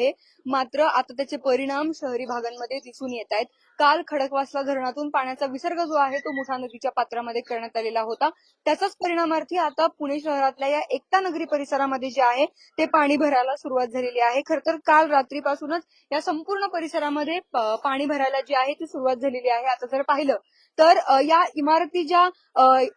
आहे. मात्र आता त्याचे परिणाम शहरी भागांमध्ये दिसून येत आहेत. काल खडकवासला धरणातून पाण्याचा विसर्ग जो आहे तो मुठा नदीच्या पात्रामध्ये करण्यात आलेला होता. त्याचाच परिणामार्थी आता पुणे शहरातल्या या एकता नगरी परिसरामध्ये जे आहे ते पाणी भरायला सुरुवात झालेली आहे. खर तर काल रात्रीपासूनच या संपूर्ण परिसरामध्ये पाणी भरायला जी आहे ती सुरुवात झालेली आहे. आता जर पाहिलं तर या इमारती ज्या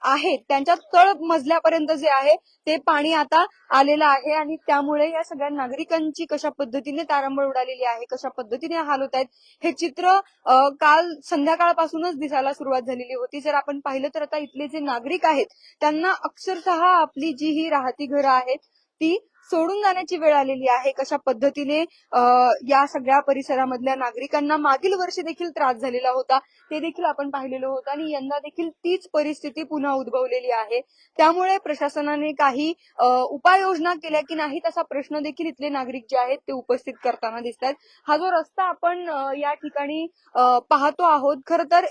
आहेत त्यांच्या तळ मजल्यापर्यंत जे आहे ते पाणी आता आलेलं आहे आणि त्यामुळे या सगळ्या नागरिकांची कशा पद्धतीने तारांबळ उडालेली आहे कशा पद्धतीने हाल होत आहेत हे चित्र अ, काल संध्याकाळपासूनच दिसायला सुरुवात झालेली होती. जर आपण पाहिलं तर आता इथले जे नागरिक आहेत त्यांना अक्षरशः आपली जी ही राहती घरं आहेत ती सोडून जाण्याची वेळ आलेली आहे. कशा पद्धतीने या सगळ्या परिसरामधल्या नागरिकांना मागील वर्षी देखील त्रास झालेला होता ते देखील आपण पाहिलेलं होतं आणि यंदा देखील तीच परिस्थिती पुन्हा उद्भवलेली आहे. त्यामुळे प्रशासनाने काही उपाययोजना केल्या की नाहीत असा प्रश्न देखील इथले नागरिक जे आहेत ते उपस्थित करताना दिसत आहेत हा जो रस्ता आपण या ठिकाणी पाहतो आहोत खर तर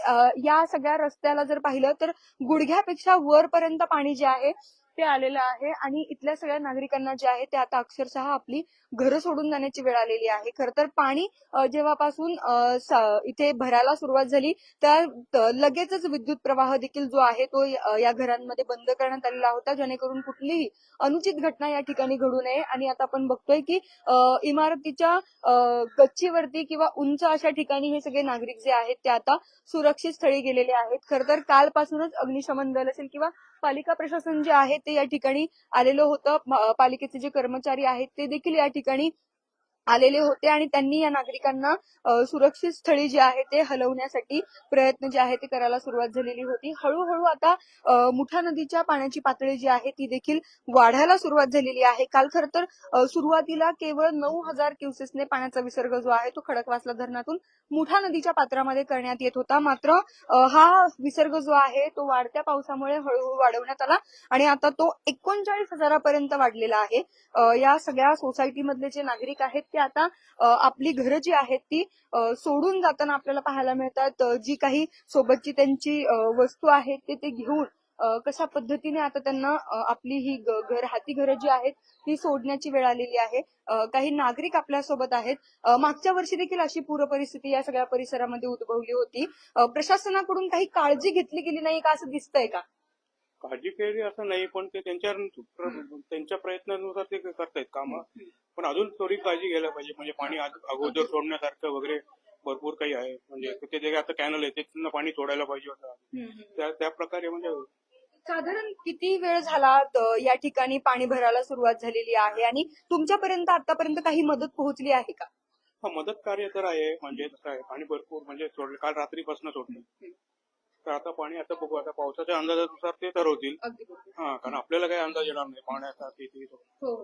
या सगळ्या रस्त्याला जर पाहिलं तर गुडघ्यापेक्षा वरपर्यंत पाणी जे आहे ते आलेलं आहे आणि इथल्या सगळ्या नागरिकांना जे आहे ते आता अक्षरशः आपली घरं सोडून जाण्याची वेळ आलेली आहे. खर तर पाणी जेव्हापासून इथे भरायला सुरुवात झाली त्या लगेचच विद्युत प्रवाह देखील जो आहे तो या घरांमध्ये बंद करण्यात आलेला होता जेणेकरून कुठलीही अनुचित घटना या ठिकाणी घडू नये. आणि आता आपण बघतोय की इमारतीच्या अ, गच्चीवरती किंवा उंच अशा ठिकाणी हे सगळे नागरिक जे आहेत ते आता सुरक्षित स्थळी गेलेले आहेत. खर तर कालपासूनच अग्निशमन दल असेल किंवा पालिका प्रशासन जे आहे ते या ठिकाणी आलेलं होतं. पालिकेचे जे कर्मचारी आहेत ते देखील या ठिकाणी आलेले होते आणि त्यांनी या नागरिकांना सुरक्षित स्थळी जे आहे ते हलवण्यासाठी प्रयत्न जे आहे ते करायला सुरुवात झालेली होती. हळूहळू आता मुठा नदीच्या पाण्याची पातळी जी आहे ती देखील वाढायला सुरुवात झालेली आहे. काल खर तर सुरुवातीला केवळ नऊ हजार क्युसेसने पाण्याचा विसर्ग जो आहे तो खडकवासला धरणातून मुठा नदीच्या पात्रामध्ये करण्यात येत होता. मात्र हा विसर्ग जो आहे तो वाढत्या पावसामुळे हळूहळू वाढवण्यात आला आणि आता तो एकोणचाळीस हजारापर्यंत वाढलेला आहे. या सगळ्या सोसायटीमधले जे नागरिक आहेत ते आता आपली घरं जी आहेत ती सोडून जाताना आपल्याला पाहायला मिळतात. जी काही सोबतची त्यांची वस्तू आहेत ते ते घेऊन कशा पद्धतीने आता त्यांना आपली ही घर हाती घरं जी आहेत ती सोडण्याची वेळ आलेली आहे. काही नागरिक आपल्यासोबत आहेत. मागच्या वर्षी देखील अशी पूर परिस्थिती या सगळ्या परिसरामध्ये उद्भवली होती. प्रशासनाकडून काही काळजी घेतली गेली नाही का असं दिसतंय का? काळजी केली असं नाही पण ते त्यांच्या त्यांच्या प्रयत्नानुसार ते करतायत काम. पण अजून थोडी काळजी घ्यायला पाहिजे. म्हणजे पाणी अग- अगोदर सोडण्यासारखं वगैरे भरपूर काही आहे. म्हणजे ते जे आता कॅनल आहे त्यांना पाणी सोडायला पाहिजे होतं. त्या त्या प्रकारे म्हणजे साधारण किती वेळ झाला या ठिकाणी पाणी भरायला सुरुवात झालेली आहे? आणि तुमच्यापर्यंत आतापर्यंत काही मदत पोहोचली आहे का? हा मदत कार्य तर आहे. म्हणजे कसं आहे पाणी भरपूर म्हणजे सोडलं. काल रात्रीपासून सोडलं तर आता पाणी आता बघू आता पावसाच्या अंदाजानुसार ते ठरवतील. अगदी बरोबर. हा कारण आपल्याला काही अंदाज येणार नाही पाण्याचा किती हो.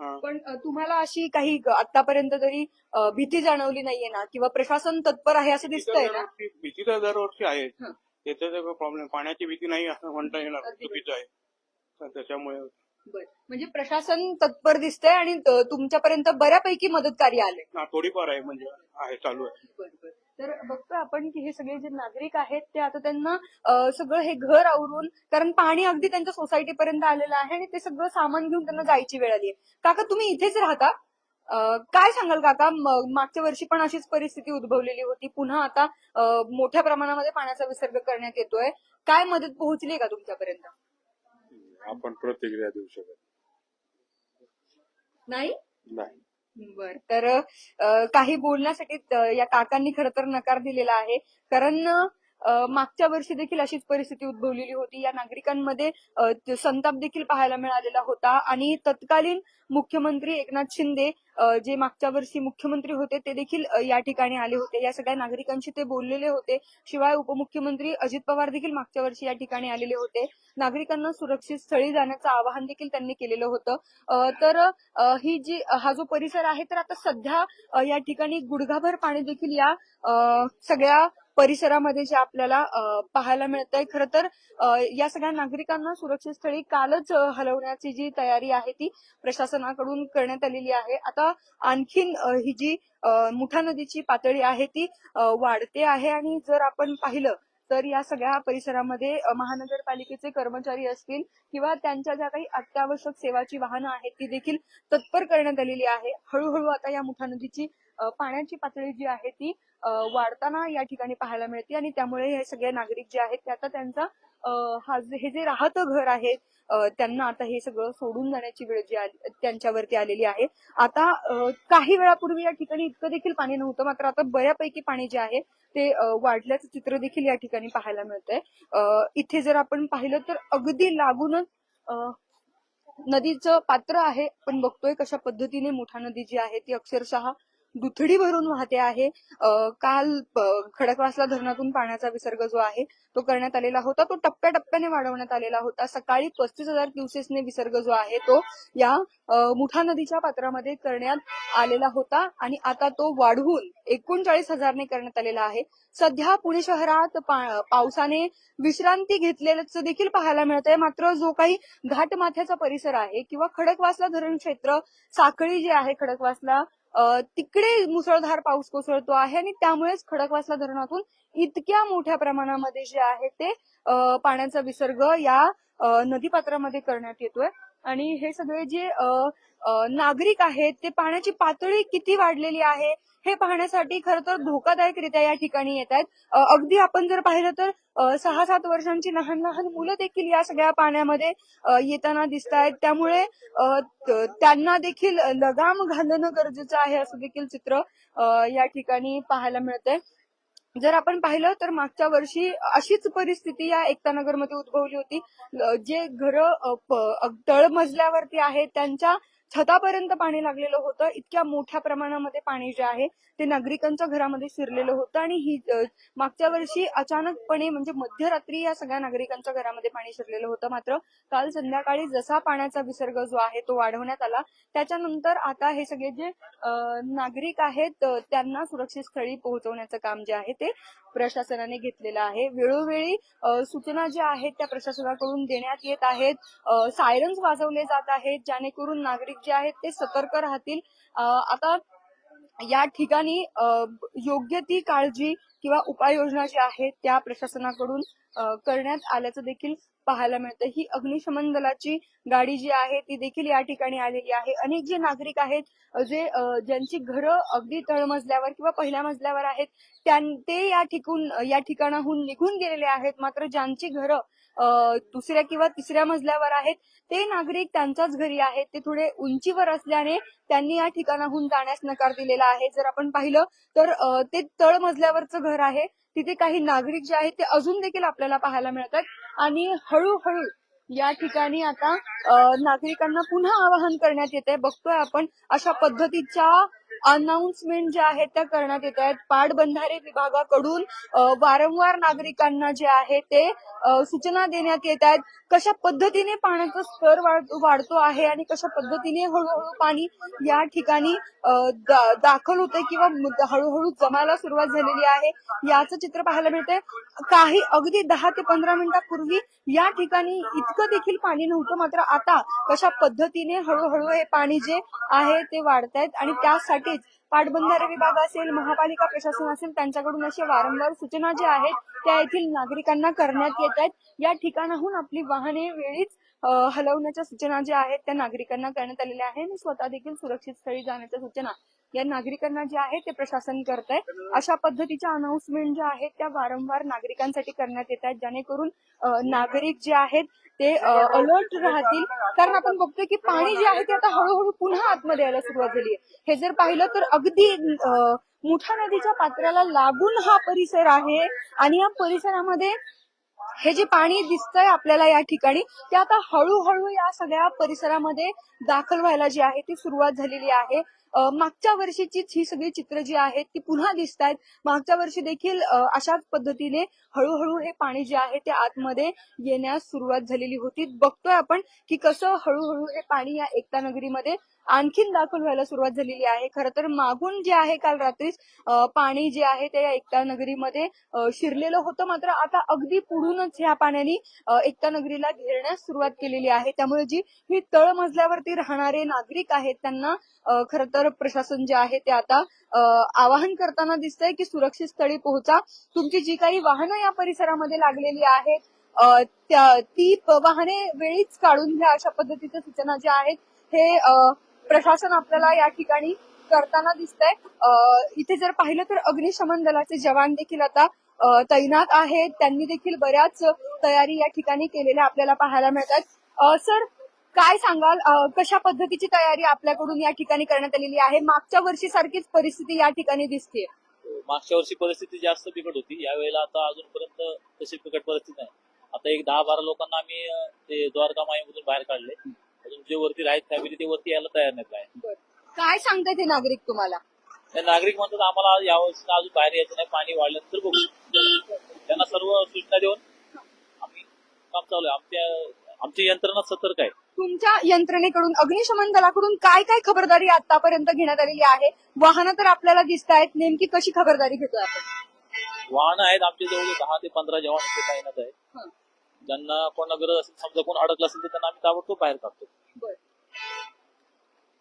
हा. पण अ, तुम्हाला अशी काही ग- आतापर्यंत तरी अ, भीती जाणवली नाहीये ना? किंवा प्रशासन तत्पर आहे असं दिसतंय ना? दरवर्षी- भीती तर दरवर्षी आहे हं. त्याचा प्रॉब्लेम पाण्याची भीती नाही असं म्हणता येणार अगदी चुकीचं आहे. तर त्याच्यामुळे बरं. म्हणजे प्रशासन तत्पर दिसतंय आणि तुमच्यापर्यंत बऱ्यापैकी मदत कार्य आले. हा, थोडीफार आहे म्हणजे आहे चालू आहे. तर बघतोय आपण की हे सगळे जे नागरिक आहेत ते आता त्यांना सगळं हे घर आवरून कारण पाणी अगदी त्यांच्या सोसायटीपर्यंत आलेलं आहे आणि ते सगळं सामान घेऊन त्यांना जायची वेळ आली आहे काका तुम्ही इथेच राहता? काय सांगाल काका? मागच्या वर्षी पण अशीच परिस्थिती उद्भवलेली होती. पुन्हा आता मोठ्या प्रमाणामध्ये पाण्याचा विसर्ग करण्यात येतोय. काय मदत पोहोचली का तुमच्यापर्यंत? आपण प्रतिक्रिया देऊ शकत नाही? नाही. बर. तर काही बोलण्यासाठी या काकांनी खरं तर नकार दिलेला आहे. कारण मागच्या वर्षी देखील अशीच परिस्थिती उद्भवलेली होती. या नागरिकांमध्ये संताप देखील पाहायला मिळालेला होता. आणि तत्कालीन मुख्यमंत्री एकनाथ शिंदे जे मागच्या वर्षी मुख्यमंत्री होते ते देखील या ठिकाणी आले होते. या सगळ्या नागरिकांशी ते बोललेले होते. शिवाय उपमुख्यमंत्री अजित पवार देखील मागच्या वर्षी या ठिकाणी आलेले होते. नागरिकांना सुरक्षित स्थळी जाण्याचं आवाहन देखील त्यांनी केलेलं होतं. तर ही जी हा जो परिसर आहे तर आता सध्या या ठिकाणी गुडघाभर पाणी देखील या अ, सगळ्या परिसरामध्ये जे आपल्याला पाहायला मिळत आहे खरं तर या सगळ्या नागरिकांना सुरक्षित स्थळी कालच हलवण्याची जी तयारी आहे ती प्रशासनाकडून करण्यात आलेली आहे. आता आणखीन ही जी मुठा नदीची पातळी आहे ती वाढते आहे आणि जर आपण पाहिलं तर या सगळ्या परिसरामध्ये महानगरपालिकेचे कर्मचारी असतील किंवा त्यांच्या ज्या काही अत्यावश्यक सेवाची वाहनं आहेत ती देखील तत्पर करण्यात आलेली आहे. हळूहळू आता या मुठा नदीची पाण्याची पातळी जी आहे ती वाढताना या ठिकाणी पाहायला मिळते आणि त्यामुळे हे सगळे नागरिक जे आहेत ते आता त्यांचा हा जे- हे जे राहतं घर आहे त्यांना आता हे सगळं सोडून जाण्याची वेळ जी त्यांच्यावरती आलेली आहे. आता काही वेळापूर्वी या ठिकाणी इतकं देखील पाणी नव्हतं मात्र आता बऱ्यापैकी पाणी जे आहे ते वाढल्याचं चित्र देखील या ठिकाणी पाहायला मिळतंय. इथे जर आपण पाहिलं तर अगदी लागूनच नदीचं पात्र आहे पण बघतोय कशा पद्धतीने मुठा नदी जी आहे ती अक्षरशः दुथडी भरून वाहते आहे. काल खडकवासला धरणातून पाण्याचा विसर्ग जो आहे तो करण्यात आलेला होता. तो टप्प्याटप्प्याने वाढवण्यात आलेला होता. सकाळी पस्तीस हजार क्युसेसने विसर्ग जो आहे तो या मुठा नदीच्या पात्रामध्ये करण्यात आलेला होता आणि आता तो वाढवून एकोणचाळीस हजारने करण्यात आलेला आहे. सध्या पुणे शहरात पा- पावसाने विश्रांती घेतलेल्याचं देखील पाहायला मिळत आहे मात्र जो काही घाटमाथ्याचा परिसर आहे किंवा खडकवासला धरण क्षेत्र साखळी जी आहे खडकवासला तिकडे मुसळधार पाऊस कोसळतो आहे आणि त्यामुळेच खडकवासला धरणातून इतक्या मोठ्या प्रमाणामध्ये जे आहे ते पाण्याचा विसर्ग या नदीपात्रामध्ये करण्यात येतोय. आणि हे सगळे जे नागरिक आहेत ते पाण्याची पातळी किती वाढलेली आहे हे पाहण्यासाठी खरं तर धोकादायकरित्या या ठिकाणी येत आहेत अगदी आपण जर पाहिलं तर सहा सात वर्षांची लहान लहान मुलं देखील या सगळ्या पाण्यामध्ये येताना दिसत आहेत त्यामुळे अ, त्यांना देखील लगाम घालणं गरजेचं आहे असं देखील चित्र या ठिकाणी पाहायला मिळतंय. जर आपण पाहिलं तर मागच्या वर्षी अशीच परिस्थिती या एकता नगरमध्ये उद्भवली होती. जे घर तळमजल्यावरती आहेत त्यांच्या छतापर्यंत पाणी लागलेलं होतं. इतक्या मोठ्या प्रमाणामध्ये पाणी जे आहे ते नागरिकांच्या घरामध्ये शिरलेलं होतं आणि ही मागच्या वर्षी अचानकपणे म्हणजे मध्यरात्री या सगळ्या नागरिकांच्या घरामध्ये पाणी शिरलेलं होतं. मात्र काल संध्याकाळी जसा पाण्याचा विसर्ग जो आहे तो वाढवण्यात आला. त्याच्यानंतर आता हे सगळे जे नागरिक आहेत त्यांना सुरक्षित स्थळी पोहोचवण्याचं काम जे आहे ते प्रशासनाने घेतलेलं आहे. वेळोवेळी सूचना ज्या आहेत त्या प्रशासनाकडून देण्यात येत आहेत. सायरन्स वाजवले जात आहेत जेणेकरून नागरिक जे आहेत ते सतर्क राहतील. आता या ठिकाणी योग्य ती काळजी किंवा उपाययोजना ज्या आहेत त्या प्रशासनाकडून करण्यात आल्याचं देखील पाहायला मिळतं. ही अग्निशमन दलाची गाडी जी आहे ती देखील या ठिकाणी आलेली आहे. अनेक जे नागरिक आहेत जे ज्यांची घरं अगदी तळमजल्यावर किंवा पहिल्या मजल्यावर आहेत त्यां- ते या ठिकून या ठिकाणाहून निघून गेलेले आहेत. मात्र ज्यांची घरं दुसऱ्या किंवा तिसऱ्या मजल्यावर आहेत. ते नागरिक त्यांच्याच घरी आहेत. ते थोडे उंचीवर असल्याने त्यांनी या ठिकाणाहून जाण्यास नकार दिलेला आहे. जर आपण पाहिलं तर ते तळ मजल्यावरचं घर आहे. तिथे काही नागरिक जे आहेत ते अजून देखील आपल्याला पाहायला मिळतात. आणि हळूहळू या ठिकाणी आता नागरिकांना पुन्हा आवाहन करण्यात येत आहे बघतोय आपण अशा पद्धतीच्या अनाउन्समेंट ज्या आहेत त्या करण्यात येत आहेत. पाटबंधारे विभागाकडून वारंवार नागरिकांना जे आहे ते सूचना देण्यात येत आहेत. कशा पद्धतीने पाण्याचा स्तर वाढतो आहे आणि कशा पद्धतीने हळूहळू पाणी या ठिकाणी दाखल होते किंवा हळूहळू जमायला सुरुवात झालेली आहे याचं चित्र पाहायला मिळतंय. काही अगदी दहा ते पंधरा मिनिटापूर्वी या ठिकाणी इतकं देखील पाणी नव्हतं. मात्र आता कशा पद्धतीने हळूहळू हे पाणी जे आहे ते वाढतायत आणि त्यासाठी त्यासाठीच पाटबंधारे विभाग असेल महापालिका प्रशासन असेल त्यांच्याकडून अशा वारंवार सूचना ज्या आहेत त्या येथील नागरिकांना करण्यात येत आहेत. या ठिकाणाहून आपली वाहने वेळीच हलवण्याच्या सूचना ज्या आहेत त्या नागरिकांना करण्यात आलेल्या आहेत आणि स्वतः देखील सुरक्षित स्थळी जाण्याच्या सूचना या नागरिकांना जे आहेत ते प्रशासन करत आहे अशा पद्धतीच्या अनाउन्समेंट ज्या आहेत त्या वारंवार नागरिकांसाठी करण्यात येत आहेत जेणेकरून नागरिक जे आहेत ते अलर्ट राहतील. कारण आपण बघतोय की पाणी जे आहे ते आता हळूहळू पुन्हा आतमध्ये यायला सुरुवात झाली आहे. हे जर पाहिलं तर अगदी मुठा नदीच्या पात्राला लागून हा परिसर आहे आणि या परिसरामध्ये हे जे पाणी दिसतंय आपल्याला या ठिकाणी ते आता हळूहळू या सगळ्या परिसरामध्ये दाखल व्हायला जी आहे ती सुरुवात झालेली आहे. मागच्या वर्षीचीच ही सगळी चित्र जी आहेत ती पुन्हा दिसत आहेत मागच्या वर्षी देखील अशाच पद्धतीने हळूहळू हे पाणी जे आहे ते आतमध्ये येण्यास सुरुवात झालेली होती. बघतोय आपण की कसं हळूहळू हे पाणी या एकता नगरीमध्ये आणखीन दाखल व्हायला सुरुवात झालेली आहे. खरं तर मागून जे आहे काल रात्रीच पाणी जे आहे ते या एकता नगरीमध्ये शिरलेलं होतं. मात्र आता अगदी पुढूनच ह्या पाण्याने एकता नगरीला घेरण्यास सुरुवात केलेली आहे. त्यामुळे जी ही तळमजल्यावरती राहणारे नागरिक आहेत त्यांना खर तर प्रशासन जे आहे ते आता आवाहन करताना दिसतंय की सुरक्षित स्थळी पोहोचा. तुमची जी काही वाहनं या परिसरामध्ये लागलेली आहेत त्या- ती वाहने वेळीच काढून घ्या अशा पद्धतीच्या सूचना ज्या आहेत हे प्रशासन आपल्याला या ठिकाणी करताना दिसतंय. अ, इथे जर पाहिलं तर अग्निशमन दलाचे जवान देखील आता तैनात आहेत. त्यांनी देखील बऱ्याच तयारी या ठिकाणी केलेल्या आपल्याला पाहायला मिळतात. सर काय सांगाल? कशा पद्धतीची तयारी आपल्याकडून या ठिकाणी करण्यात आलेली आहे? मागच्या वर्षी सारखीच परिस्थिती या ठिकाणी दिसते. मागच्या वर्षी परिस्थिती जास्त बिकट होती. यावेळेला आता अजूनपर्यंत तशी बिकट परिस्थिती नाही. आता एक दहा बारा लोकांना आम्ही ते द्वारका माईमधून बाहेर काढले. अजून जे वरती राहत फॅमिली ते वरती यायला तयार नाहीत काय काय सांगताय ते नागरिक तुम्हाला? नागरिक म्हणतात आम्हाला यावर्षी अजून बाहेर यायचं नाही पाणी वाढल्यानंतर बघू. त्यांना सर्व सूचना देऊन आम्ही काम चालू आहे. आमच्या आमची यंत्रणा सतर्क आहे. तुमच्या यंत्रणेकडून अग्निशमन दलाकडून काय काय खबरदारी आतापर्यंत घेण्यात आलेली आहे? वाहनं तर आपल्याला दिसत आहेत. नेमकी कशी खबरदारी घेतोय आपण? वाहनं आहेत आमच्या जवळ दहा ते पंधरा जवान इथे तैनात आहे हं. ज्यांना कोणा गरज असेल समजा कोण अडकलं असेल तर त्यांना आम्ही ताबडतोब बाहेर काढतो. बर.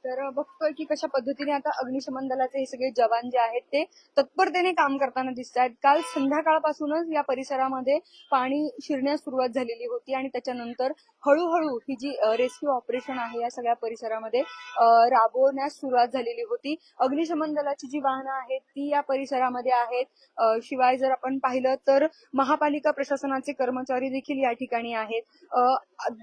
तर बघतोय की कशा पद्धतीने आता अग्निशमन दलाचे हे सगळे जवान जे आहेत ते तत्परतेने काम करताना दिसत आहेत. काल संध्याकाळपासूनच या परिसरामध्ये पाणी शिरण्यास सुरुवात झालेली होती आणि त्याच्यानंतर हळूहळू ही जी रेस्क्यू ऑपरेशन आहे या सगळ्या परिसरामध्ये राबवण्यास सुरुवात झालेली होती. अग्निशमन दलाची जी वाहनं आहेत ती या परिसरामध्ये आहेत. शिवाय जर आपण पाहिलं तर महापालिका प्रशासनाचे कर्मचारी देखील या ठिकाणी आहेत.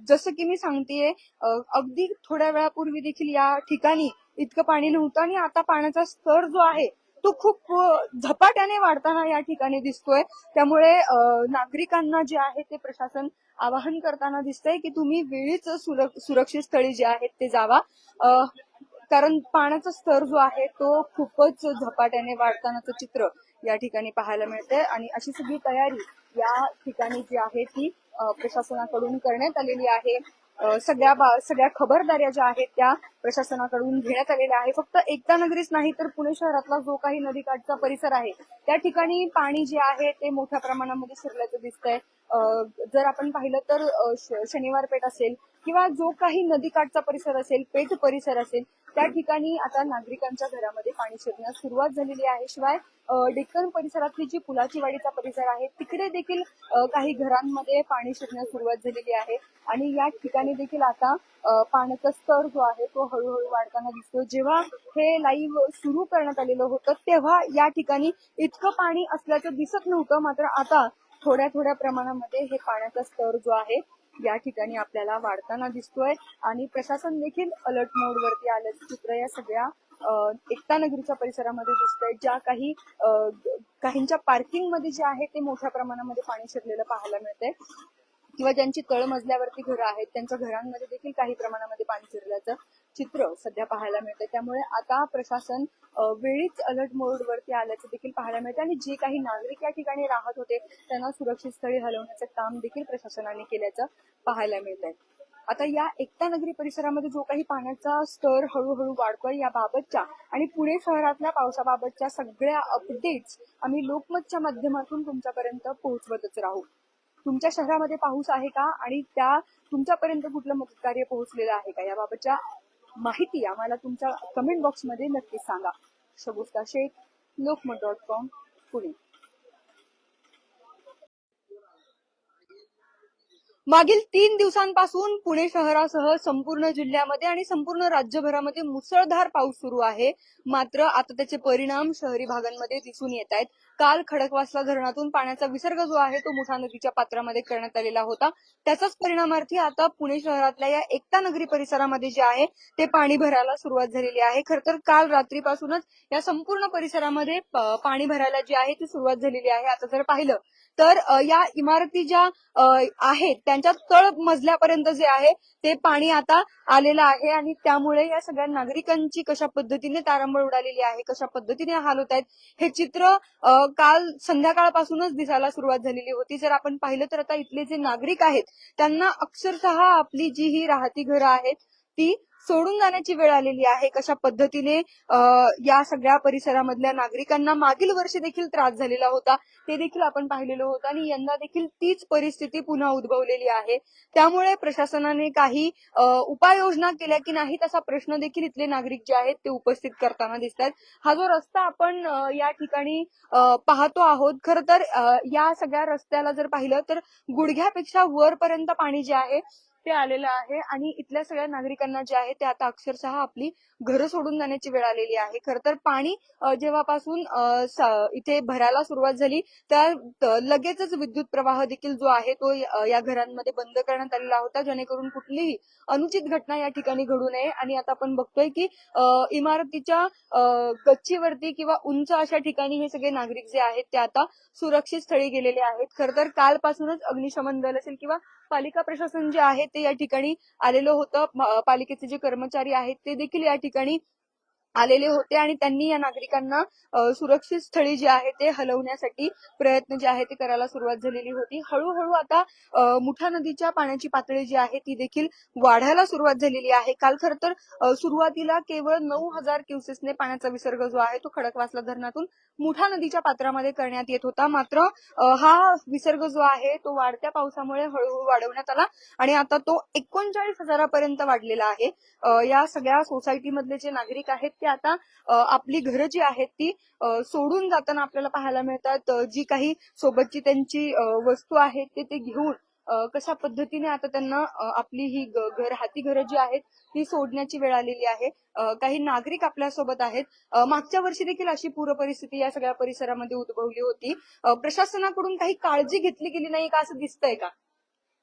जसं की मी सांगतेय अगदी थोड्या वेळापूर्वी देखील या ठिकाणी इतकं पाणी नव्हतं आणि आता पाण्याचा स्तर जो आहे तो खूप झपाट्याने वाढताना या ठिकाणी दिसतोय. त्यामुळे अ, नागरिकांना जे आहे ते प्रशासन आवाहन करताना दिसतंय की तुम्ही वेळीच सुर- सुरक्षित स्थळी जे आहेत ते जावा. कारण पाण्याचा स्तर जो आहे तो खूपच झपाट्याने वाढतानाचं चित्र या ठिकाणी पाहायला मिळतंय. आणि अशी सगळी तयारी या ठिकाणी जी आहे ती प्रशासनाकडून करण्यात आलेली आहे. सगळ्या सगळ्या खबरदाऱ्या ज्या आहेत त्या प्रशासनाकडून घेण्यात आलेल्या आहे फक्त एकता नगरीच नाही तर पुणे शहरातला जो काही नदीकाठचा परिसर आहे त्या ठिकाणी पाणी जे आहे ते मोठ्या प्रमाणामध्ये शिरल्याचं दिसतंय. जर आपण पाहिलं तर शनिवार पेठ असेल किंवा जो काही नदीकाठचा परिसर असेल पेठ परिसर असेल त्या ठिकाणी आता नागरिकांच्या घरामध्ये पाणी शिरण्यास सुरुवात झालेली आहे. शिवाय डेक्कन परिसरातली जी पुलाची वाडीचा परिसर आहे तिकडे देखील काही घरांमध्ये पाणी शिरण्यास सुरुवात झालेली आहे. आणि या ठिकाणी देखील आता पाण्याचा स्तर जो आहे तो हळूहळू वाढताना दिसतो जेव्हा हे लाईव्ह सुरू करण्यात आलेलं होतं तेव्हा या ठिकाणी इतकं पाणी असल्याचं दिसत नव्हतं. मात्र आता थोड्या थोड्या प्रमाणामध्ये हे पाण्याचा स्तर जो आहे या ठिकाणी आपल्याला वाढताना दिसतोय. आणि प्रशासन देखील अलर्ट मोड वरती आल्याचं चित्र या सगळ्या एकता नगरीच्या परिसरामध्ये दिसतंय. ज्या काही काहींच्या पार्किंगमध्ये जे आहे ते मोठ्या प्रमाणामध्ये पाणी शिरलेलं पाहायला मिळतंय. किंवा ज्यांची तळमजल्यावरती घरं आहेत त्यांच्या घरांमध्ये देखील काही प्रमाणामध्ये पाणी शिरल्याचं चित्र सध्या पाहायला मिळतंय. त्यामुळे आता प्रशासन वेळीच अलर्ट मोड वरती आल्याचं देखील पाहायला मिळतं आणि जे काही नागरिक या ठिकाणी राहत होते त्यांना सुरक्षित स्थळी हलवण्याचं काम देखील प्रशासनाने केल्याचं पाहायला मिळत आहे आता या एकता नगरी परिसरामध्ये जो काही पाण्याचा स्तर हळूहळू वाढतोय याबाबतच्या आणि पुणे शहरातल्या पावसाबाबतच्या सगळ्या अपडेट्स आम्ही लोकमतच्या माध्यमातून तुमच्यापर्यंत पोहोचवतच राहू. तुमच्या शहरामध्ये पाऊस आहे का? आणि त्या तुमच्यापर्यंत कुठलं मदत कार्य पोहोचलेलं आहे का? याबाबतच्या माहिती आम्हाला तुमच्या कमेंट बॉक्समध्ये नक्की सांगा. Shagufta Shaikh Lokmat dot com Pune. मागील तीन दिवसांपासून पुणे शहरासह संपूर्ण जिल्ह्यामध्ये आणि संपूर्ण राज्यभरामध्ये मुसळधार पाऊस सुरू आहे. मात्र आता त्याचे परिणाम शहरी भागांमध्ये दिसून येत आहेत. काल खडकवासला धरणातून पाण्याचा विसर्ग जो आहे तो मुठा नदीच्या पात्रामध्ये करण्यात आलेला होता. त्याचाच परिणामार्थी आता पुणे शहरातल्या या एकता नगरी परिसरामध्ये जे आहे ते पाणी भरायला सुरुवात झालेली आहे. खर तर काल रात्रीपासूनच या संपूर्ण परिसरामध्ये पाणी भरायला जी आहे ती सुरुवात झालेली आहे. आता जर पाहिलं तर या इमारती ज्या आहेत त्यांच्या तळ मजल्यापर्यंत जे आहे ते पाणी आता आलेलं आहे आणि त्यामुळे या सगळ्या नागरिकांची कशा पद्धतीने तारंबळ उडालेली आहे कशा पद्धतीने हाल होत आहेत हे चित्र काल संध्याकाळपासूनच दिसायला सुरुवात झालेली होती. जर आपण पाहिलं तर आता इथले जे नागरिक आहेत त्यांना अक्षरशः आपली जी ही राहती घरं आहेत ती सोडून जाण्याची वेळ आलेली आहे. कशा पद्धतीने या सगळ्या परिसरामधल्या नागरिकांना मागील वर्षी देखील त्रास झालेला होता ते देखील आपण पाहिलेलं होतं आणि यंदा देखील तीच परिस्थिती पुन्हा उद्भवलेली आहे. त्यामुळे प्रशासनाने काही उपाययोजना केल्या की नाही तसा प्रश्न देखील इथले नागरिक जे आहेत ते उपस्थित करताना दिसतात हा जो रस्ता आपण या ठिकाणी पाहतो आहोत खरं तर या सगळ्या रस्त्याला जर पाहिलं तर गुडघ्यापेक्षा वरपर्यंत पाणी जे आहे ते आलेलं आहे आणि इथल्या सगळ्या नागरिकांना जे आहे ते आता अक्षरशः आपली घरं सोडून जाण्याची वेळ आलेली आहे. खर तर पाणी जेव्हापासून इथे भरायला सुरुवात झाली त्या लगेचच विद्युत प्रवाह देखील जो आहे तो या घरांमध्ये बंद करण्यात आलेला होता जेणेकरून कुठलीही अनुचित घटना या ठिकाणी घडू नये. आणि आता आपण बघतोय की इमारतीच्या गच्चीवरती किंवा उंच अशा ठिकाणी हे सगळे नागरिक जे आहेत ते आता सुरक्षित स्थळी गेलेले आहेत. खर तर कालपासूनच अग्निशमन दल असेल किंवा पालिका प्रशासन जे आहे ते या ठिकाणी आलेलं होतं. पालिकेचे जे कर्मचारी आहेत ते देखील या ठिकाणी आलेले होते आणि त्यांनी या नागरिकांना सुरक्षित स्थळी जे आहे ते हलवण्यासाठी प्रयत्न जे आहे ते करायला सुरुवात झालेली होती. हळूहळू आता मुठा नदीच्या पाण्याची पातळी जी आहे ती देखील वाढायला सुरुवात झालेली आहे. काल खर तर सुरुवातीला केवळ नऊ हजार क्युसेसने पाण्याचा विसर्ग जो आहे तो खडकवासला धरणातून मुठा नदीच्या पात्रामध्ये करण्यात येत होता. मात्र हा विसर्ग जो आहे तो वाढत्या पावसामुळे हळूहळू वाढवण्यात आला आणि आता तो एकोणचाळीस हजारापर्यंत वाढलेला आहे. या सगळ्या सोसायटीमधले जे नागरिक आहेत की आता आपली घरं जी आहेत ती सोडून जाताना आपल्याला पाहायला मिळतात. जी काही सोबतची त्यांची वस्तू आहेत ते ते घेऊन कशा पद्धतीने आता त्यांना आपली ही घर हाती घरं जी आहेत ती सोडण्याची वेळ आलेली आहे. काही नागरिक आपल्यासोबत आहेत. मागच्या वर्षी देखील अशी पूर परिस्थिती या सगळ्या परिसरामध्ये उद्भवली होती. प्रशासनाकडून काही काळजी घेतली गेली नाही का असं दिसतंय का?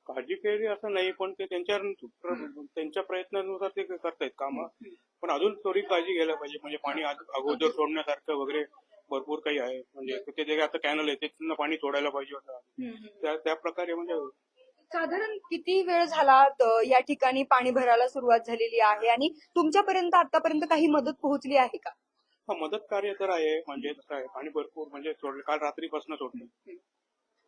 काळजी केली असं नाही पण ते त्यांच्या त्यांच्या प्रयत्नानुसार ते करतायत काम. पण अजून थोडी काळजी घ्यायला पाहिजे म्हणजे पाणी अग- अगोदर सोडण्यासारखं वगैरे भरपूर काही आहे. म्हणजे ते जे आता कॅनल आहे तिथनं पाणी सोडायला पाहिजे होतं. त्या त्या प्रकारे म्हणजे साधारण किती वेळ झाला त- या ठिकाणी पाणी भरायला सुरुवात झालेली आहे? आणि तुमच्यापर्यंत आतापर्यंत काही मदत पोहोचली आहे का? हा मदत कार्य तर आहे म्हणजे कसं आहे. पाणी भरपूर म्हणजे सोडलं. काल रात्रीपासून सोडलं.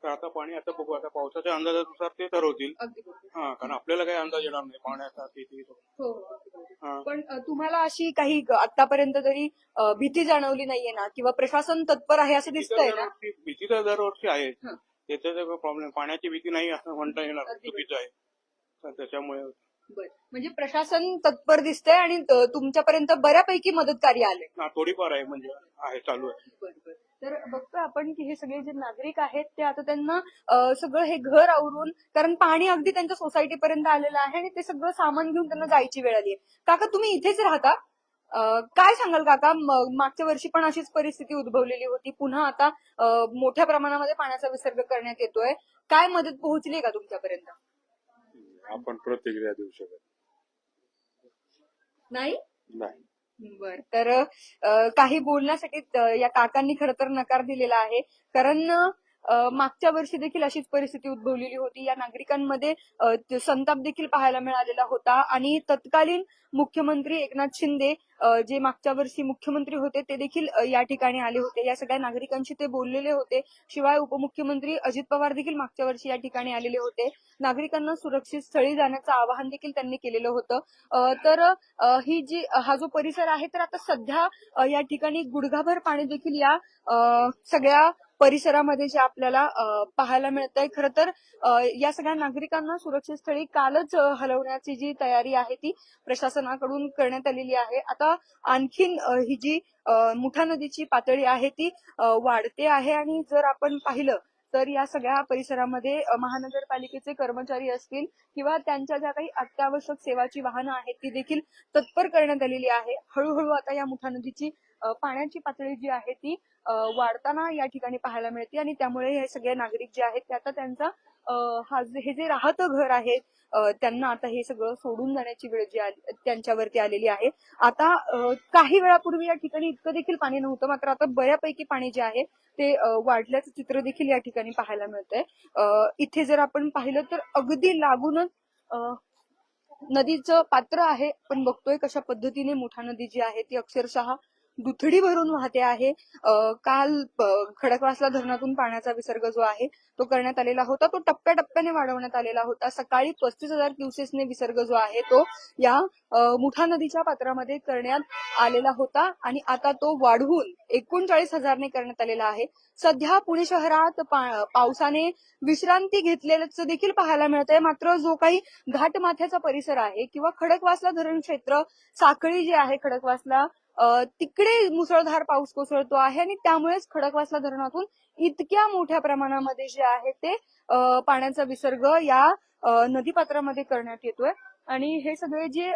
तर आता पाणी आता बघू आता पावसाच्या अंदाजानुसार ते ठरवतील अगदी बरोबर. हा कारण आपल्याला काही अंदाज येणार नाही पाण्याचा किती तो. हो, हो, अगदी बरोबर. हा पण अ, तुम्हाला अशी काही ग- आतापर्यंत तरी अ, भीती जाणवली नाहीये ना किंवा प्रशासन तत्पर आहे असं दिसतंय ना दरवर्षी भीती तर दरवर्षी आहे हं. त्याचा प्रॉब्लेम पाण्याची भीती नाही असं म्हणता येणार अगदी चुकीचं आहे तर त्याच्यामुळे बरं. म्हणजे प्रशासन तत्पर दिसतंय आणि तुमच्यापर्यंत बऱ्यापैकी मदत कार्य आले हा, थोडीफार आहे म्हणजे आहे चालू आहे. तर बघतोय आपण की हे सगळे जे नागरिक आहेत ते आता त्यांना अ, सगळं हे घर आवरून कारण पाणी अगदी त्यांच्या सोसायटीपर्यंत आलेलं आहे आणि ते सगळं सामान घेऊन त्यांना जायची वेळ आली आहे काका तुम्ही इथेच राहता? अ, काय सांगाल काका? म- मागच्या वर्षी पण अशीच परिस्थिती उद्भवलेली होती. पुन्हा आता अ, मोठ्या प्रमाणामध्ये पाण्याचा विसर्ग करण्यात येतोय. काय मदत पोहोचली का तुमच्यापर्यंत? आपण प्रतिक्रिया देऊ शकत नाही? नाही. बर. तर अ, काही बोलण्यासाठी अ, या काकांनी खरं तर नकार दिलेला आहे. कारण मागच्या वर्षी देखील अशीच परिस्थिती उद्भवलेली होती. या नागरिकांमध्ये संताप देखील पाहायला मिळालेला होता. आणि तत्कालीन मुख्यमंत्री एकनाथ शिंदे जे मागच्या वर्षी मुख्यमंत्री होते ते देखील या ठिकाणी आले होते. या सगळ्या नागरिकांशी ते बोललेले होते. शिवाय उपमुख्यमंत्री अजित पवार देखील मागच्या वर्षी या ठिकाणी आलेले होते. नागरिकांना सुरक्षित स्थळी जाण्याचं आवाहन देखील त्यांनी केलेलं होतं. तर ही जी हा जो परिसर आहे तर आता सध्या या ठिकाणी गुडघाभर पाणी देखील या सगळ्या परिसरामध्ये जे आपल्याला पाहायला मिळत आहे खरं तर या सगळ्या नागरिकांना सुरक्षित स्थळी कालच हलवण्याची जी तयारी आहे ती प्रशासनाकडून करण्यात आलेली आहे. आता आणखीन ही जी मुठा नदीची पातळी आहे ती वाढते आहे आणि जर आपण पाहिलं तर या सगळ्या परिसरामध्ये महानगरपालिकेचे कर्मचारी असतील किंवा त्यांच्या ज्या काही अत्यावश्यक सेवाची वाहनं आहेत ती देखील तत्पर करण्यात आलेली आहे. हळूहळू आता या मुठा नदीची पाण्याची पातळी जी आहे ती वाढताना या ठिकाणी पाहायला मिळते आणि त्यामुळे हे सगळे नागरिक जे आहेत ते आता त्यांचा हा जे- हे जे राहतं घर आहे त्यांना आता हे सगळं सोडून जाण्याची वेळ जी त्यांच्यावरती आलेली आहे. आता काही वेळापूर्वी या ठिकाणी इतकं देखील पाणी नव्हतं मात्र आता बऱ्यापैकी पाणी जे आहे ते वाढल्याचं चित्र देखील या ठिकाणी पाहायला मिळतंय. इथे जर आपण पाहिलं तर अगदी लागूनच अ, नदीचं पात्र आहे पण बघतोय कशा पद्धतीने मुठा नदी जी आहे ती अक्षरशः दुथडी भरून वाहते आहे. काल खडकवासला धरणातून पाण्याचा विसर्ग जो आहे तो करण्यात आलेला होता. तो टप्प्याटप्प्याने वाढवण्यात आलेला होता. सकाळी पस्तीस हजार क्युसेसने विसर्ग जो आहे तो या मुठा नदीच्या पात्रामध्ये करण्यात आलेला होता आणि आता तो वाढवून एकोणचाळीस हजारने करण्यात आलेला आहे. सध्या पुणे शहरात पावसाने विश्रांती घेतलेल्याचं देखील पाहायला मिळत आहे मात्र जो काही घाटमाथ्याचा परिसर आहे किंवा खडकवासला धरण क्षेत्र साखळी जी आहे खडकवासला तिकडे मुसळधार पाऊस कोसळतो आहे आणि त्यामुळेच खडकवासला धरणातून इतक्या मोठ्या प्रमाणामध्ये जे आहे ते पाण्याचा विसर्ग या नदीपात्रामध्ये करण्यात येतोय. आणि हे सगळे जे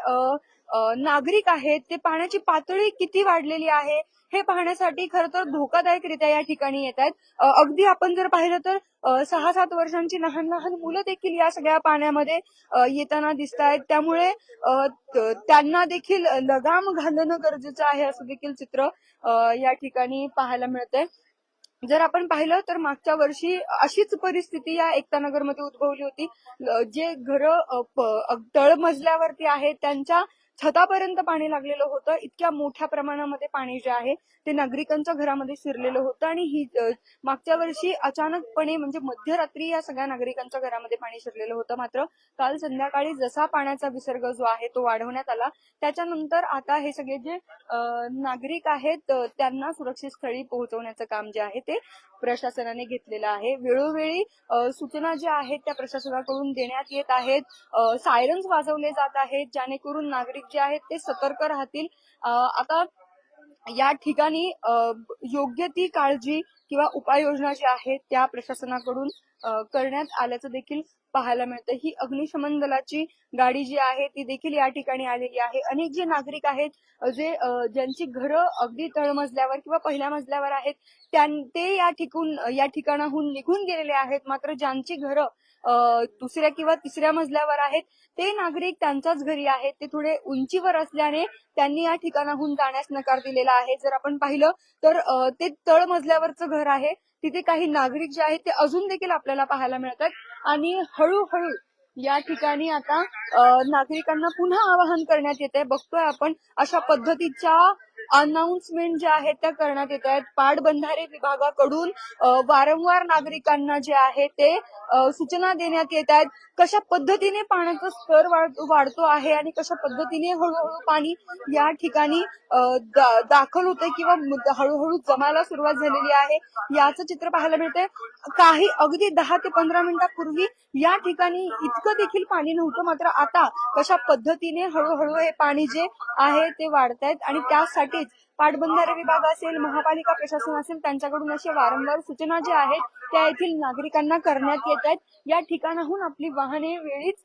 नागरिक आहेत ते पाण्याची पातळी किती वाढलेली आहे हे पाहण्यासाठी खर तर धोकादायकरित्या या ठिकाणी येत आहेत. अगदी आपण जर पाहिलं तर सहा सात वर्षांची लहान लहान मुलं देखील या सगळ्या पाण्यामध्ये येताना दिसत आहेत. त्यामुळे अ, त्यांना देखील लगाम घालणं गरजेचं आहे असं देखील चित्र या ठिकाणी पाहायला मिळतंय. जर आपण पाहिलं तर मागच्या वर्षी अशीच परिस्थिती या एकता नगरमध्ये उद्भवली होती. जे घर तळमजल्यावरती आहेत त्यांच्या छतापर्यंत पाणी लागलेलं होतं. इतक्या मोठ्या प्रमाणामध्ये पाणी जे आहे ते नागरिकांच्या घरामध्ये शिरलेलं होतं आणि ही मागच्या वर्षी अचानकपणे म्हणजे मध्यरात्री या सगळ्या नागरिकांच्या घरामध्ये पाणी शिरलेलं होतं. मात्र काल संध्याकाळी जसा पाण्याचा विसर्ग जो आहे तो वाढवण्यात आला. त्याच्यानंतर आता हे सगळे जे नागरिक आहेत त्यांना सुरक्षित स्थळी पोहोचवण्याचं काम जे आहे ते प्रशासनाने घेतलेलं आहे. वेळोवेळी सूचना ज्या आहेत त्या प्रशासनाकडून देण्यात येत आहेत. सायरन्स वाजवले जात आहेत जेणेकरून नागरिक जे आहेत ते सतर्क राहतील. आता या ठिकाणी अ, योग्य ती काळजी किंवा उपाययोजना ज्या आहेत त्या प्रशासनाकडून करण्यात आल्याचं देखील पाहायला मिळतं. ही अग्निशमन दलाची गाडी जी आहे ती देखील या ठिकाणी आलेली आहे. अनेक जे नागरिक आहेत जे ज्यांची घरं अगदी तळमजल्यावर किंवा पहिल्या मजल्यावर आहेत त्यां- ते या ठिकून या ठिकाणाहून निघून गेलेले आहेत. मात्र ज्यांची घरं अ, दुसऱ्या किंवा तिसऱ्या मजल्यावर आहेत ते नागरिक त्यांच्याच घरी आहेत. ते थोडे उंचीवर असल्याने त्यांनी या ठिकाणाहून जाण्यास नकार दिलेला आहे. जर आपण पाहिलं तर ते तळमजल्यावरचं घर आहे. तिथे काही नागरिक जे आहेत ते अजून देखील आपल्याला पाहायला मिळतात. आणि हळूहळू या ठिकाणी आता नागरिकांना पुन्हा आवाहन करण्यात येत आहे बघतोय आपण अशा पद्धतीच्या अनाउन्समेंट ज्या आहेत त्या करण्यात येत आहेत. पाटबंधारे विभागाकडून वारंवार नागरिकांना जे आहे ते सूचना देण्यात येत आहेत. कशा पद्धतीने पाण्याचा स्तर वाढतो आहे आणि कशा पद्धतीने हळूहळू पाणी या ठिकाणी दाखल होते किंवा हळूहळू जमायला सुरुवात झालेली आहे याचं चित्र पाहायला मिळतंय. काही अगदी दहा ते पंधरा मिनिटापूर्वी या ठिकाणी इतकं देखील पाणी नव्हतं. मात्र आता कशा पद्धतीने हळूहळू हे पाणी जे आहे ते वाढतायत आणि त्यासाठी त्यासाठीच पाटबंधारे विभाग असेल महापालिका प्रशासन असेल त्यांच्याकडून अशा वारंवार सूचना ज्या आहेत त्या येथील नागरिकांना करण्यात येत आहेत. या ठिकाणाहून आपली वाहने वेळीच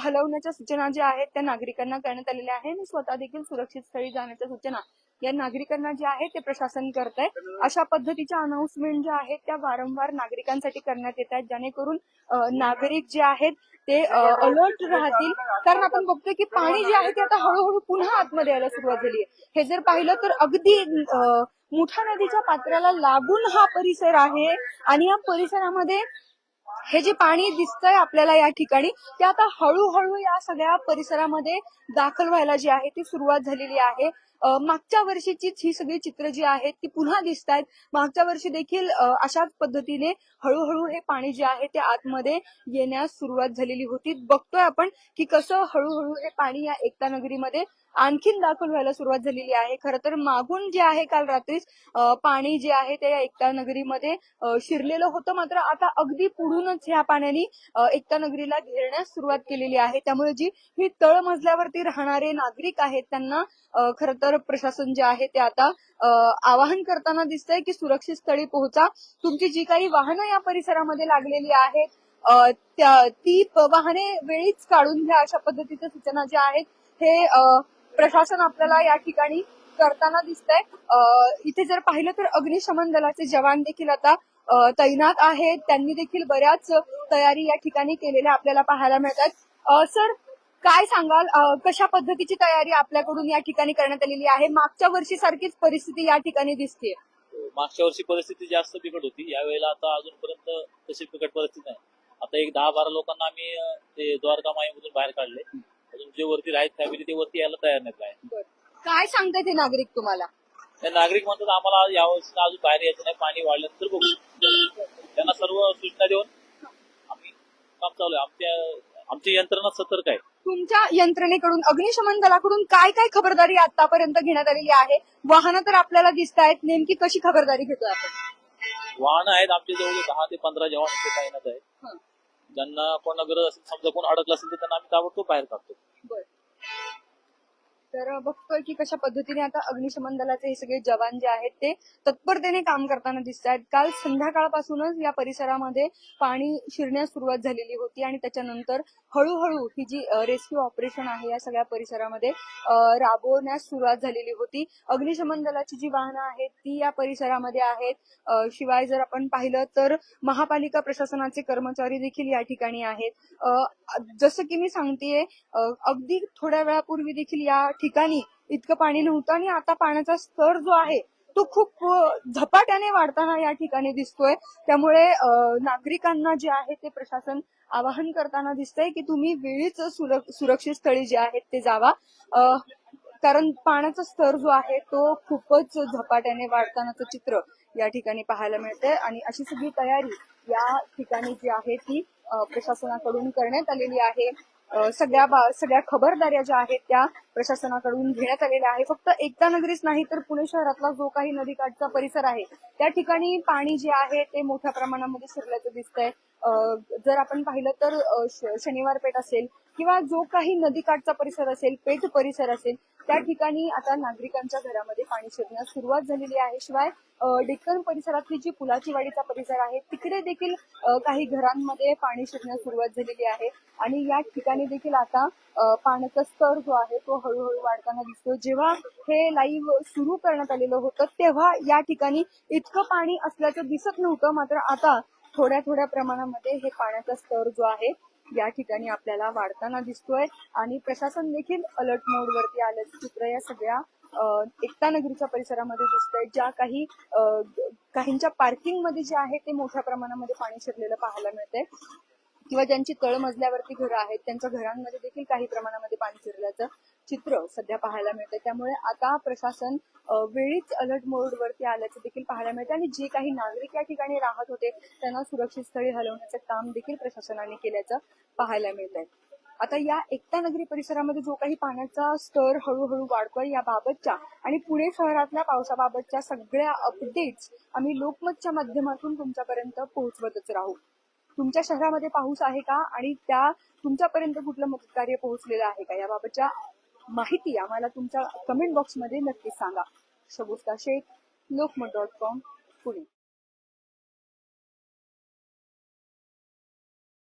हलवण्याच्या सूचना ज्या आहेत त्या नागरिकांना करण्यात आलेल्या आहेत आणि स्वतः देखील सुरक्षित स्थळी जाण्याच्या सूचना या नागरिकांना ज्या आहेत ते प्रशासन करत आहे. अशा पद्धतीच्या अनाउन्समेंट ज्या आहेत त्या वारंवार नागरिकांसाठी करण्यात येत आहेत जेणेकरून नागरिक जे आहेत ते अलर्ट राहतील. कारण आपण बघतोय की पाणी जे आहे ते आता हळूहळू पुन्हा आतमध्ये यायला सुरुवात झाली आहे. हे जर पाहिलं तर अगदी मुठा नदीच्या पात्राला लागून हा परिसर आहे. आणि या परिसरामध्ये हे जे पाणी दिसतंय आपल्याला या ठिकाणी ते आता हळूहळू या सगळ्या परिसरामध्ये दाखल व्हायला जी आहे ती सुरुवात झालेली आहे. मागच्या वर्षीचीच ही सगळी चित्र जी आहेत ती पुन्हा दिसत आहेत मागच्या वर्षी देखील अशाच पद्धतीने हळूहळू हे पाणी जे आहे ते आतमध्ये येण्यास सुरुवात झालेली होती. बघतोय आपण की कसं हळूहळू हे पाणी या एकता नगरीमध्ये आणखीन दाखल व्हायला सुरुवात झालेली आहे. खरं तर मागून जे आहे काल रात्रीच पाणी जे आहे ते या एकता नगरीमध्ये शिरलेलं होतं. मात्र आता अगदी पुढूनच ह्या पाण्याने एकता नगरीला घेरण्यास सुरुवात केलेली आहे. त्यामुळे जी ही तळमजल्यावरती राहणारे नागरिक आहेत त्यांना खर खरं तर प्रशासन जे आहे ते आता आवाहन करताना दिसतंय की सुरक्षित स्थळी पोहोचा. तुमची जी काही वाहनं या परिसरामध्ये लागलेली आहेत ती वाहने वेळीच काढून घ्या अशा पद्धतीच्या सूचना ज्या आहेत हे प्रशासन आपल्याला या ठिकाणी करताना दिसतंय. इथे जर पाहिलं तर अग्निशमन दलाचे जवान देखील आता तैनात आहेत. त्यांनी देखील बऱ्याच तयारी या ठिकाणी केलेल्या आपल्याला पाहायला मिळतात. सर काय सांगाल? कशा पद्धतीची तयारी आपल्याकडून या ठिकाणी करण्यात आलेली आहे? मागच्या वर्षी सारखीच परिस्थिती या ठिकाणी दिसते हो, मागच्या वर्षी परिस्थिती जास्त बिकट होती. यावेळेला आता अजूनपर्यंत तशी बिकट परिस्थिती नाही. आता एक दहा बारा लोकांना आम्ही ते द्वारका माईमधून बाहेर काढले. अजून जे वरती राहत फॅमिली ते वरती यायला तयार नाहीत काय काय सांगताय ते नागरिक तुम्हाला? ते नागरिक म्हणतात आम्हाला यावर्षी अजून बाहेर यायचं नाही पाणी वाढल्यानंतर बघू. त्यांना सर्व सूचना देऊन आम्ही काम चालू आहे. आमच्या आमची यंत्रणा सतर्क आहे. तुमच्या यंत्रणेकडून अग्निशमन दलाकडून काय काय खबरदारी आतापर्यंत घेण्यात आलेली आहे? वाहनं तर आपल्याला दिसत आहेत. नेमकी कशी खबरदारी घेतोय आपण? वाहनं आहेत आमच्या जवळ दहा ते पंधरा जवान इथे तैनात आहेत. हं. ज्यांना कोणा गरज असेल समजा कोण अडकलं असेल तर त्यांना आम्ही ताबडतोब बाहेर काढतो. तर बघतोय की कशा पद्धतीने आता अग्निशमन दलाचे हे सगळे जवान जे आहेत ते तत्परतेने काम करताना दिसत आहेत. काल संध्याकाळपासूनच या परिसरामध्ये पाणी शिरण्यास सुरुवात झालेली होती आणि त्याच्यानंतर हळूहळू ही जी रेस्क्यू ऑपरेशन आहे या सगळ्या परिसरामध्ये राबवण्यास सुरुवात झालेली होती. अग्निशमन दलाची जी वाहनं आहेत ती या परिसरामध्ये आहेत. शिवाय जर आपण पाहिलं तर महापालिका प्रशासनाचे कर्मचारी देखील या ठिकाणी आहेत. जसं की मी सांगतेय अगदी थोड्या वेळापूर्वी देखील या ठिकाणी इतकं पाणी नव्हतं आणि आता पाण्याचा स्तर जो आहे तो खूप झपाट्याने वाढताना या ठिकाणी दिसतोय. त्यामुळे नागरिकांना जे आहे ते प्रशासन आवाहन करताना दिसतंय की तुम्ही वेळीच सुरक्षित स्थळी जे आहेत ते जावा. कारण पाण्याचा स्तर जो आहे तो खूपच झपाट्याने वाढतानाचं चित्र या ठिकाणी पाहायला मिळतंय. आणि अशी सगळी तयारी या ठिकाणी जी आहे ती प्रशासनाकडून करण्यात आलेली आहे. सगळ्या सगळ्या खबरदाऱ्या ज्या आहेत त्या प्रशासनाकडून घेण्यात आलेल्या आहे फक्त एकता नगरीच नाही तर पुणे शहरातला जो काही नदीकाठचा परिसर आहे त्या ठिकाणी पाणी जे आहे ते मोठ्या प्रमाणामध्ये शिरल्याचं दिसतंय. जर आपण पाहिलं तर शनिवार पेठ असेल किंवा जो काही नदीकाठचा परिसर असेल पेठ परिसर असेल त्या ठिकाणी आता नागरिकांच्या घरामध्ये पाणी शिरण्यास सुरुवात झालेली आहे. शिवाय डेक्कन परिसरातली जी पुलाची वाडीचा परिसर आहे तिकडे देखील काही घरांमध्ये पाणी शिरण्यास सुरुवात झालेली आहे. आणि या ठिकाणी देखील आता पाण्याचा स्तर जो आहे तो हळूहळू वाढताना दिसतो जेव्हा हे लाईव्ह सुरू करण्यात आलेलं होतं तेव्हा या ठिकाणी इतकं पाणी असल्याचं दिसत नव्हतं. मात्र आता थोड्या थोड्या प्रमाणामध्ये हे पाण्याचा स्तर जो आहे या ठिकाणी आपल्याला वाढताना दिसतोय. आणि प्रशासन देखील अलर्ट मोड वरती आल्याचं चित्र या सगळ्या अ, एकता नगरीच्या परिसरामध्ये दिसतंय. ज्या काही अ, काहींच्या पार्किंगमध्ये जे आहे ते मोठ्या प्रमाणामध्ये पाणी शिरलेलं पाहायला मिळतंय. किंवा ज्यांची तळमजल्यावरती घरं आहेत त्यांच्या घरांमध्ये देखील काही प्रमाणामध्ये पाणी शिरल्याचं चित्र सध्या पाहायला मिळतंय. त्यामुळे आता प्रशासन वेळीच अलर्ट मोड वरती आल्याचं देखील पाहायला मिळतं आणि जे काही नागरिक या ठिकाणी राहत होते त्यांना सुरक्षित स्थळी हलवण्याचं काम देखील प्रशासनाने केल्याचं पाहायला मिळत आहे आता या एकता नगरी परिसरामध्ये जो काही पाण्याचा स्तर हळूहळू वाढतोय याबाबतच्या आणि पुणे शहरातल्या पावसाबाबतच्या सगळ्या अपडेट्स आम्ही लोकमतच्या माध्यमातून तुमच्यापर्यंत पोहोचवतच राहू. तुमच्या शहरामध्ये पाऊस आहे का? आणि त्या तुमच्यापर्यंत कुठलं मदतकार्य पोहोचलेलं आहे का? याबाबतच्या माहिती आम्हाला तुमच्या कमेंट बॉक्समध्ये नक्की सांगा. Shagufta Shaikh Lokmat dot com Pune.